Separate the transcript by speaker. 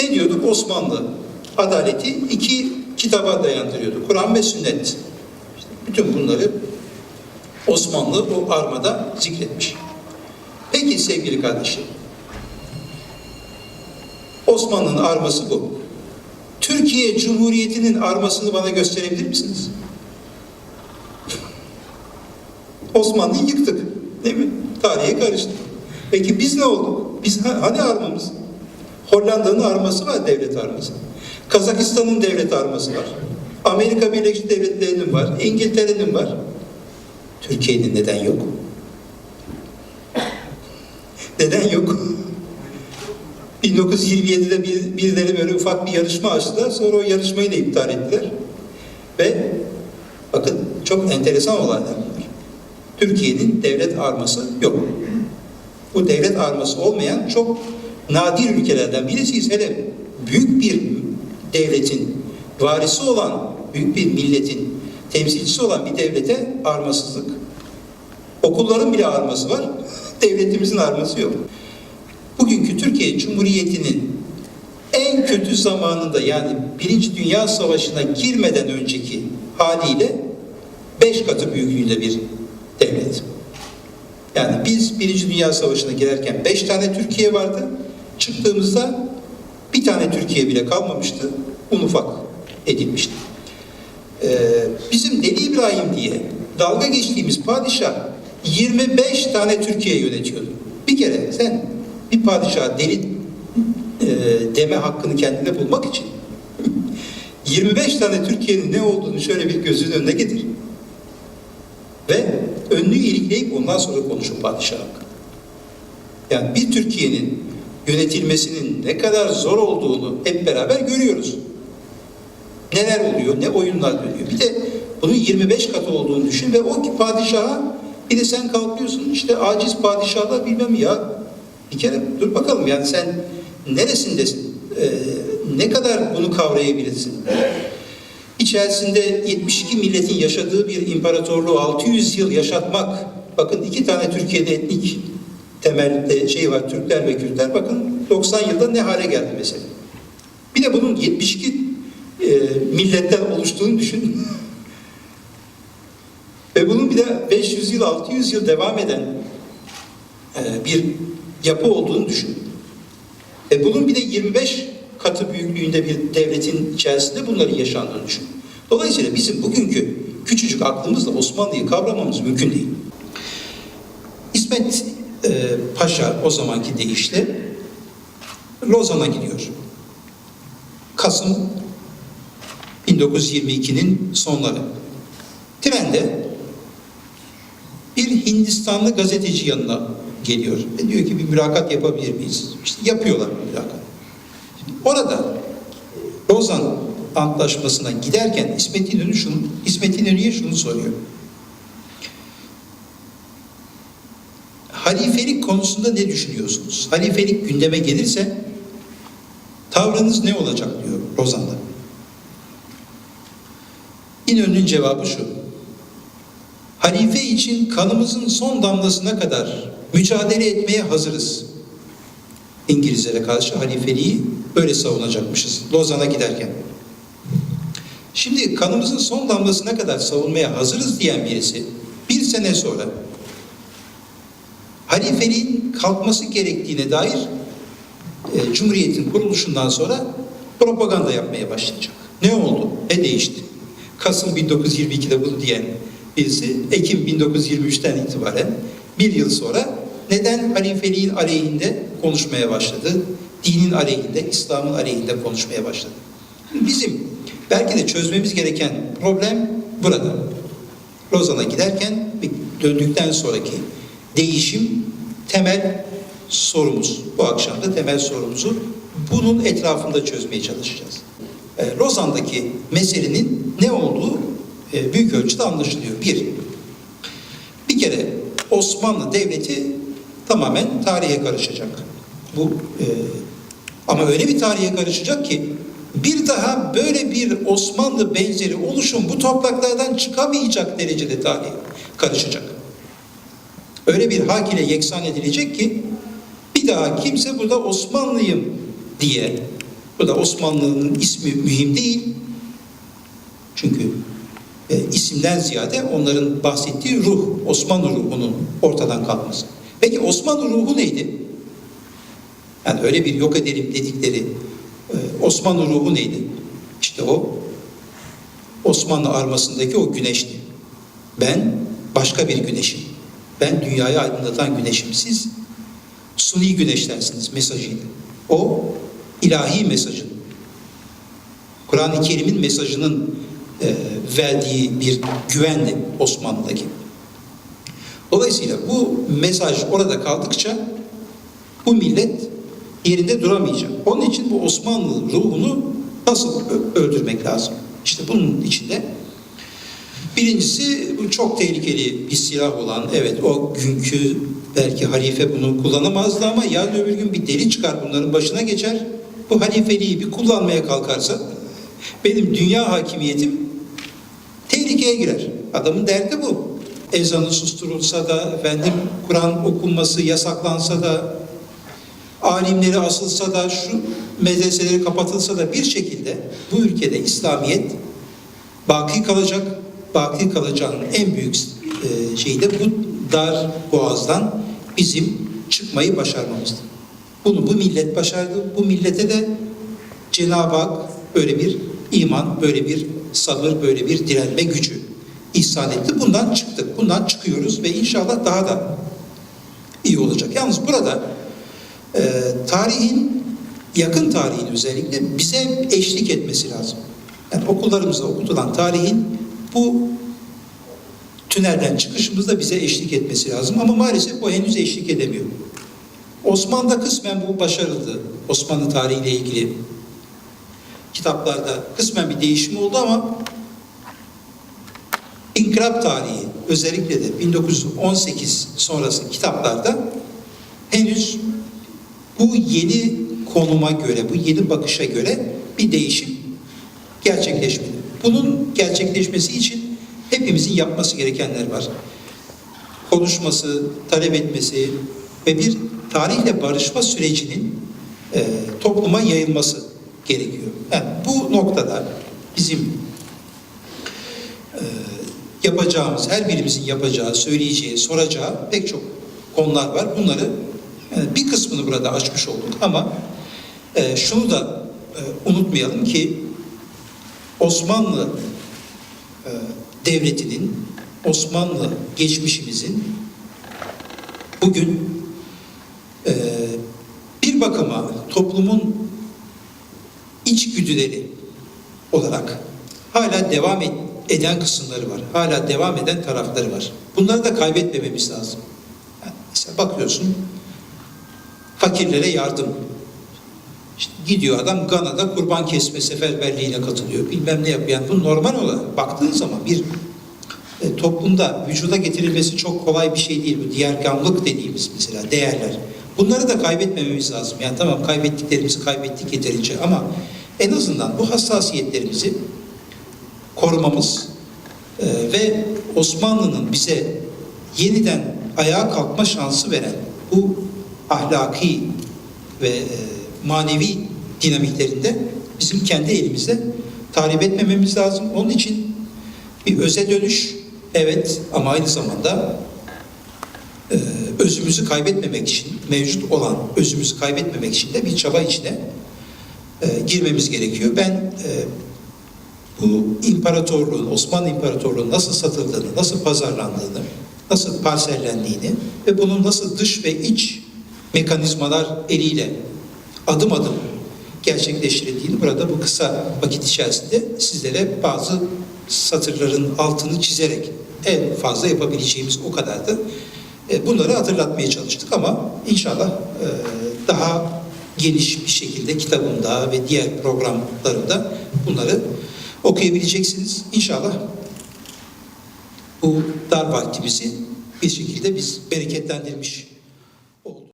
Speaker 1: Ne diyorduk? Osmanlı adaleti iki kitaba dayandırıyordu. Kur'an ve sünnet. İşte bütün bunları Osmanlı o armada zikretmiş. Peki sevgili kardeşim, Osmanlı'nın arması bu. Türkiye Cumhuriyeti'nin armasını bana gösterebilir misiniz? Osmanlı'yı yıktık. Değil mi? Tarihe karıştık. Peki biz ne olduk? Biz ha- hani armamız? Hollanda'nın arması var, devlet arması. Kazakistan'ın devlet arması var. Amerika Birleşik Devletleri'nin var. İngiltere'nin var. Türkiye'nin neden yok? Neden yok? 1927'de bir, birileri böyle ufak bir yarışma açtılar. Sonra o yarışmayı da iptal ettiler. Ve bakın çok enteresan olaylar bunlar. Türkiye'nin devlet arması yok. Bu devlet arması olmayan çok nadir ülkelerden birisiyiz. Hele büyük bir devletin varisi olan, büyük bir milletin temsilcisi olan bir devlete armasızlık. Okulların bile arması var, devletimizin arması yok. Bugünkü Türkiye Cumhuriyeti'nin en kötü zamanında yani Birinci Dünya Savaşı'na girmeden önceki haliyle beş katı büyüklüğünde bir devlet. Yani biz Birinci Dünya Savaşı'na girerken beş tane Türkiye vardı. Çıktığımızda bir tane Türkiye bile kalmamıştı. Un ufak edilmişti. Ee, bizim Deli İbrahim diye dalga geçtiğimiz padişah 25 tane Türkiye yönetiyordu. Bir kere sen bir padişah deli e, deme hakkını kendine bulmak için 25 tane Türkiye'nin ne olduğunu şöyle bir gözünün önüne getir. Ve önünü ilikleyip ondan sonra konuşun padişah hakkında. Yani bir Türkiye'nin yönetilmesinin ne kadar zor olduğunu hep beraber görüyoruz. Neler oluyor, ne oyunlar dönüyor. Bir de bunun 25 katı olduğunu düşün ve o ki padişaha bir de sen kalkıyorsun işte aciz padişahlar bilmem ya. Bir kere dur bakalım yani sen neresindesin? Ee, ne kadar bunu kavrayabilirsin? İçerisinde 72 milletin yaşadığı bir imparatorluğu 600 yıl yaşatmak. Bakın iki tane Türkiye'de etnik temelde şey var Türkler ve Kürtler. Bakın 90 yılda ne hale geldi mesela. Bir de bunun 72 e, milletten oluştuğunu düşün. Ve bunun bir de 500 yıl, 600 yıl devam eden e, bir yapı olduğunu düşün. E bunun bir de 25 katı büyüklüğünde bir devletin içerisinde bunların yaşandığını düşün. Dolayısıyla bizim bugünkü küçücük aklımızla Osmanlı'yı kavramamız mümkün değil. İsmet e, Paşa o zamanki deyişle Lozan'a gidiyor. Kasım 1922'nin sonları. Trende bir Hindistanlı gazeteci yanına geliyor ve diyor ki bir mülakat yapabilir miyiz? İşte yapıyorlar bir mülakat. Orada Lozan Antlaşması'na giderken İsmet İnönü şunu, İsmet İnönü'ye şunu soruyor. Halifelik konusunda ne düşünüyorsunuz? Halifelik gündeme gelirse tavrınız ne olacak diyor Lozan'da. İnönü'nün cevabı şu. Halife için kanımızın son damlasına kadar mücadele etmeye hazırız. İngilizlere karşı halifeliği böyle savunacakmışız Lozan'a giderken. Şimdi kanımızın son damlasına kadar savunmaya hazırız diyen birisi bir sene sonra halifeliğin kalkması gerektiğine dair e, Cumhuriyet'in kuruluşundan sonra propaganda yapmaya başlayacak. Ne oldu? Ne değişti? Kasım 1922'de bunu diyen birisi Ekim 1923'ten itibaren bir yıl sonra neden halifeliğin aleyhinde konuşmaya başladı? Dinin aleyhinde, İslam'ın aleyhinde konuşmaya başladı. Bizim belki de çözmemiz gereken problem burada. Lozan'a giderken döndükten sonraki değişim temel sorumuz. Bu akşam da temel sorumuzu bunun etrafında çözmeye çalışacağız. E, Lozan'daki meselenin ne olduğu e, büyük ölçüde anlaşılıyor. Bir, bir kere Osmanlı Devleti tamamen tarihe karışacak. Bu e, ama öyle bir tarihe karışacak ki bir daha böyle bir Osmanlı benzeri oluşum bu topraklardan çıkamayacak derecede tarihe karışacak. Öyle bir hak ile yeksan edilecek ki bir daha kimse burada Osmanlıyım diye Burada Osmanlı'nın ismi mühim değil. Çünkü e, isimden ziyade onların bahsettiği ruh, Osmanlı ruhunun ortadan kalkması. Peki Osmanlı ruhu neydi? Yani öyle bir yok edelim dedikleri e, Osmanlı ruhu neydi? İşte o Osmanlı armasındaki o güneşti. Ben başka bir güneşim. Ben dünyayı aydınlatan güneşim. Siz suni güneşlersiniz mesajıydı. O ilahi mesajın. Kur'an-ı Kerim'in mesajının e, verdiği bir güvendi Osmanlı'daki. Dolayısıyla bu mesaj orada kaldıkça bu millet yerinde duramayacak. Onun için bu Osmanlı ruhunu nasıl öldürmek lazım? İşte bunun içinde birincisi bu çok tehlikeli bir silah olan evet o günkü belki halife bunu kullanamazdı ama yarın öbür gün bir deli çıkar bunların başına geçer. Bu halifeliği bir kullanmaya kalkarsa benim dünya hakimiyetim tehlikeye girer. Adamın derdi bu. Ezanı susturulsa da, efendim Kur'an okunması yasaklansa da, alimleri asılsa da, şu medreseleri kapatılsa da bir şekilde bu ülkede İslamiyet baki kalacak. Baki kalacağının en büyük e, şeyi de bu dar boğazdan bizim çıkmayı başarmamızdır. Bunu bu millet başardı. Bu millete de Cenab-ı Hak böyle bir iman, böyle bir sabır, böyle bir direnme gücü ihsan etti. Bundan çıktık. Bundan çıkıyoruz ve inşallah daha da iyi olacak. Yalnız burada e, tarihin, yakın tarihin özellikle bize eşlik etmesi lazım. Yani okullarımızda okutulan tarihin bu tünelden çıkışımızda bize eşlik etmesi lazım. Ama maalesef bu henüz eşlik edemiyor. Osmanlı'da kısmen bu başarıldı. Osmanlı tarihiyle ilgili kitaplarda kısmen bir değişim oldu ama İnkılap tarihi özellikle de 1918 sonrası kitaplarda henüz bu yeni konuma göre, bu yeni bakışa göre bir değişim gerçekleşmedi. Bunun gerçekleşmesi için hepimizin yapması gerekenler var. Konuşması, talep etmesi ve bir tarihle barışma sürecinin e, topluma yayılması gerekiyor. Yani bu noktada bizim e, yapacağımız, her birimizin yapacağı, söyleyeceği, soracağı pek çok konular var. Bunları yani bir kısmını burada açmış olduk ama e, şunu da e, unutmayalım ki Osmanlı e, devletinin, Osmanlı geçmişimizin bugün e, bir bakıma toplumun içgüdüleri olarak hala devam et, eden kısımları var. Hala devam eden tarafları var. Bunları da kaybetmememiz lazım. Yani mesela bakıyorsun fakirlere yardım. İşte gidiyor adam Gana'da kurban kesme seferberliğine katılıyor. Bilmem ne yapıyor. Yani bu normal olarak baktığın zaman bir e, toplumda vücuda getirilmesi çok kolay bir şey değil. Bu diğergamlık dediğimiz mesela değerler. Bunları da kaybetmememiz lazım. Yani tamam kaybettiklerimizi kaybettik yeterince ama en azından bu hassasiyetlerimizi korumamız e, ve Osmanlı'nın bize yeniden ayağa kalkma şansı veren bu ahlaki ve e, manevi dinamiklerinde bizim kendi elimizde tahrip etmememiz lazım. Onun için bir öze dönüş evet ama aynı zamanda e, özümüzü kaybetmemek için mevcut olan özümüzü kaybetmemek için de bir çaba içine e, girmemiz gerekiyor. Ben e, bu imparatorluğun, Osmanlı İmparatorluğu'nun nasıl satıldığını, nasıl pazarlandığını, nasıl parsellendiğini ve bunun nasıl dış ve iç mekanizmalar eliyle adım adım gerçekleştirildiğini burada bu kısa vakit içerisinde sizlere bazı satırların altını çizerek en fazla yapabileceğimiz o kadardı. E, Bunları hatırlatmaya çalıştık ama inşallah e, daha geniş bir şekilde kitabımda ve diğer programlarımda bunları okuyabileceksiniz. İnşallah bu dar vaktimizi bir şekilde biz bereketlendirmiş